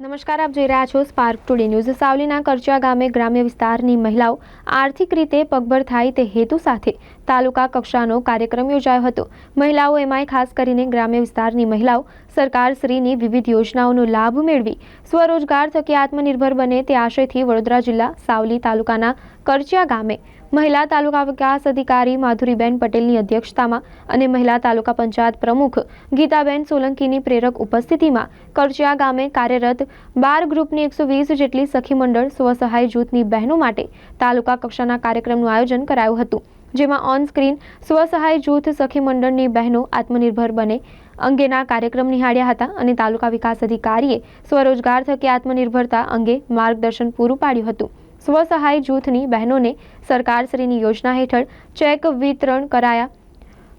નમસ્કાર, આપ જોઈ રહ્યા છો સ્પાર્ક ટુડે ન્યૂઝ સાવલીના કરચા ગામે ગ્રામ્ય વિસ્તારની મહિલાઓ આર્થિક રીતે પગભર થાય તે હેતુ સાથે તાલુકા કક્ષાનો કાર્યક્રમ યોજાયો હતો. મહિલાઓ એમાંય ખાસ કરીને ગ્રામ્ય વિસ્તારની મહિલાઓ સરકારશ્રીની વિવિધ યોજનાઓનો લાભ મેળવી સ્વરોજગાર થકી આત્મનિર્ભર બને તે આશયથી વડોદરા જિલ્લા સાવલી તાલુકાના કરચિયા ગામે. મહિલા તાલુકા વિકાસ અધિકારી માધુરીબેન પટેલની અધ્યક્ષતામાં અને મહિલા તાલુકા પંચાયત પ્રમુખ ગીતાબેન સોલંકીની પ્રેરક ઉપસ્થિતિમાં કરચિયા ગામે કાર્યરત બાર ગ્રુપની એકસો વીસ જેટલી સખી મંડળ સ્વસહાય જૂથની બહેનો માટે તાલુકા કક્ષાના કાર્યક્રમનું આયોજન કરાયું હતું, જેમાં ઓન સ્ક્રીન સ્વસહાય જૂથ સખી મંડળની બહેનો આત્મનિર્ભર બને અંગેના કાર્યક્રમ નિહાળ્યા હતા અને તાલુકા વિકાસ અધિકારીએ સ્વરોજગાર થકી આત્મનિર્ભરતા અંગે માર્ગદર્શન પૂરું પાડ્યું હતું. સ્વસહાય જૂથની બહેનોને સરકારશ્રીની યોજના હેઠળ ચેક વિતરણ કરાયા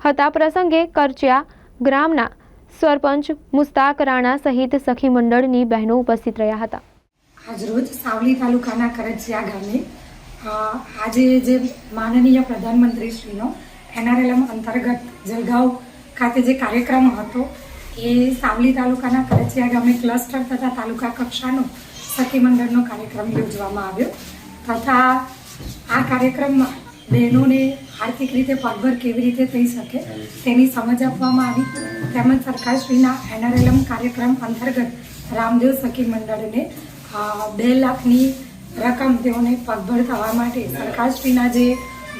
હતા. પ્રસંગે કરચિયા ગ્રામના સરપંચ મુસ્તાક રાણા સહિત સખી મંડળની બહેનો ઉપસ્થિત રહ્યા હતા. આજરોજ સાવલી તાલુકાના કરજિયા ગામે આજે જે માનનીય પ્રધાનમંત્રીશ્રીનો એનઆરએલએમ અંતર્ગત જલગાંવ ખાતે જે કાર્યક્રમ હતો, એ સાવલી તાલુકાના કરજિયા ગામે ક્લસ્ટર તથા તાલુકા કક્ષાનો સખી મંડળનો કાર્યક્રમ યોજવામાં આવ્યો. તથા આ કાર્યક્રમમાં બહેનોને આર્થિક રીતે પગભર કેવી રીતે થઈ શકે તેની સમજ આપવામાં આવી. તેમજ સરકારશ્રીના એનઆરએલએમ કાર્યક્રમ અંતર્ગત રામદેવ સખી મંડળને બે લાખની રકમ તેઓને પગભર થવા માટે સરકારશ્રીના જે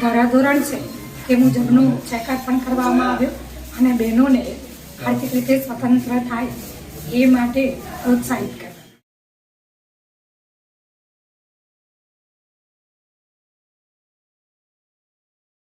ધારાધોરણ છે તે મુજબનું ચેકઅપ પણ કરવામાં આવ્યો અને બહેનોને આર્થિક રીતે સ્વતંત્ર થાય એ માટે પ્રોત્સાહિત કર્યા.